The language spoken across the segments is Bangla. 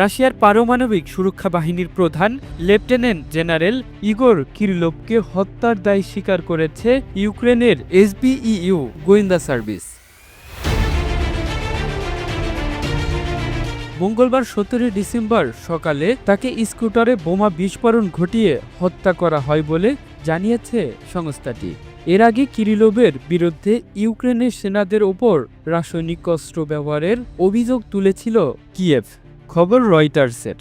রাশিয়ার পারমাণবিক সুরক্ষা বাহিনীর প্রধান, লেফটেন্যান্ট জেনারেল ইগোর কিরিলোভকে হত্যার দায় স্বীকার করেছে ইউক্রেনের এসবিইউ গোয়েন্দা সার্ভিস। মঙ্গলবার সতেরোই ডিসেম্বর সকালে তাকে স্কুটারে বোমা বিস্ফোরণ ঘটিয়ে হত্যা করা হয় বলে জানিয়েছে সংস্থাটি। এর আগে কিরিলোভের বিরুদ্ধে ইউক্রেনের সেনাদের ওপর রাসায়নিক অস্ত্র ব্যবহারের অভিযোগ তুলেছিল কিয়েভ। খবর রয়টার্সের।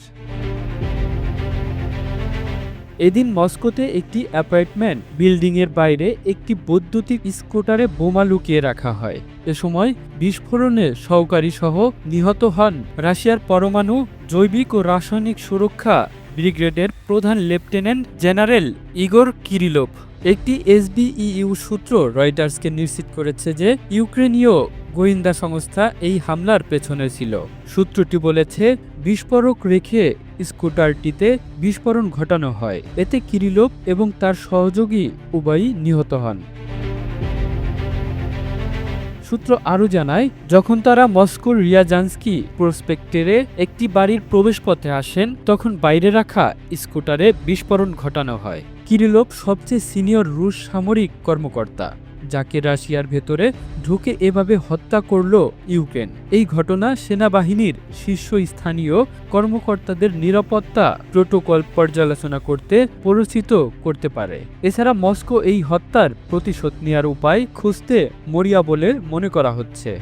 এদিন মস্কোতে একটি অ্যাপার্টমেন্ট বিল্ডিংয়ের বাইরে একটি বৈদ্যুতিক স্কুটারে বোমা লুকিয়ে রাখা হয়। এ সময় বিস্ফোরণে সহকারী সহ নিহত হন রাশিয়ার পরমাণু, জৈবিক ও রাসায়নিক সুরক্ষা ব্রিগেডের প্রধান লেফটেন্যান্ট জেনারেল ইগোর কিরিলোভ। একটি এসবিইউ সূত্র রয়টার্সকে নিশ্চিত করেছে যে ইউক্রেনীয় গোয়েন্দা সংস্থা এই হামলার পেছনে ছিল। সূত্রটি বলেছে, বিস্ফোরক রেখে স্কুটারটিতে বিস্ফোরণ ঘটানো হয়। এতে কিরিলোভ এবং তার সহযোগী উভয়ই নিহত হন। সূত্র আরও জানায়, যখন তারা মস্কোর রিয়াজান্সকি প্রসপেক্টেরে একটি বাড়ির প্রবেশপথে আসেন, তখন বাইরে রাখা স্কুটারে বিস্ফোরণ ঘটানো হয়। কিরিলোভ সবচেয়ে সিনিয়র রুশ সামরিক কর্মকর্তা। যাকে রাশিয়ার ভেতরে ঢুকে এভাবে হত্যা করল ইউক্রেন। এই ঘটনা সেনাবাহিনীর শীর্ষস্থানীয় কর্মকর্তাদের নিরাপত্তা প্রোটোকল পর্যালোচনা করতে পরিচিত করতে পারে। এছাড়া মস্কো এই হত্যার প্রতিশোধ নেওয়ার উপায় খুঁজতে মরিয়া বলে মনে করা হচ্ছে।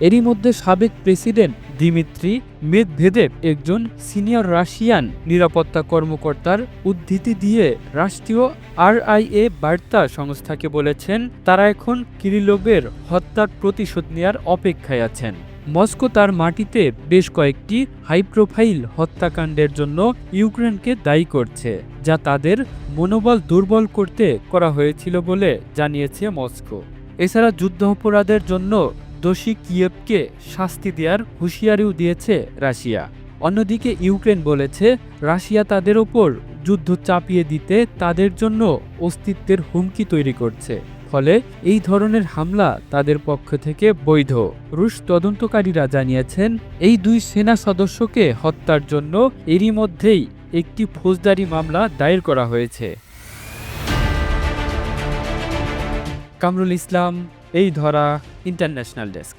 এরই মধ্যে সাবেক প্রেসিডেন্ট দিমিত্রি মেদভেদেব একজন সিনিয়র রাশিয়ান নিরাপত্তা কর্মকর্তার উদ্ধৃতি দিয়ে রাষ্ট্রীয় আরআইএ বার্তা সংস্থাকে বলেছেন, তারা এখন কিরিলোভের হত্যার প্রতিশোধ নেয়ার অপেক্ষায় আছেন। মস্কো তার মাটিতে বেশ কয়েকটি হাই প্রোফাইল হত্যাকাণ্ডের জন্য ইউক্রেনকে দায়ী করছে, যা তাদের মনোবল দুর্বল করতে করা হয়েছিল বলে জানিয়েছে মস্কো। এছাড়া যুদ্ধ অপরাধের জন্য দোষী কিয়েভকে শাস্তি দেওয়ার হুঁশিয়ারিও দিয়েছে রাশিয়া। অন্যদিকে ইউক্রেন বলেছে, রাশিয়া তাদের ওপর যুদ্ধ চাপিয়ে দিতে তাদের জন্য অস্তিত্বের হুমকি তৈরি করছে। ফলে এই ধরনের হামলা তাদের পক্ষ থেকে বৈধ। রুশ তদন্তকারীরা জানিয়েছেন, এই দুই সেনা সদস্যকে হত্যার জন্য এরই মধ্যেই একটি ফৌজদারি মামলা দায়ের করা হয়েছে। কামরুল ইসলাম এই ধরা ইন্টারন্যাশনাল ডেস্ক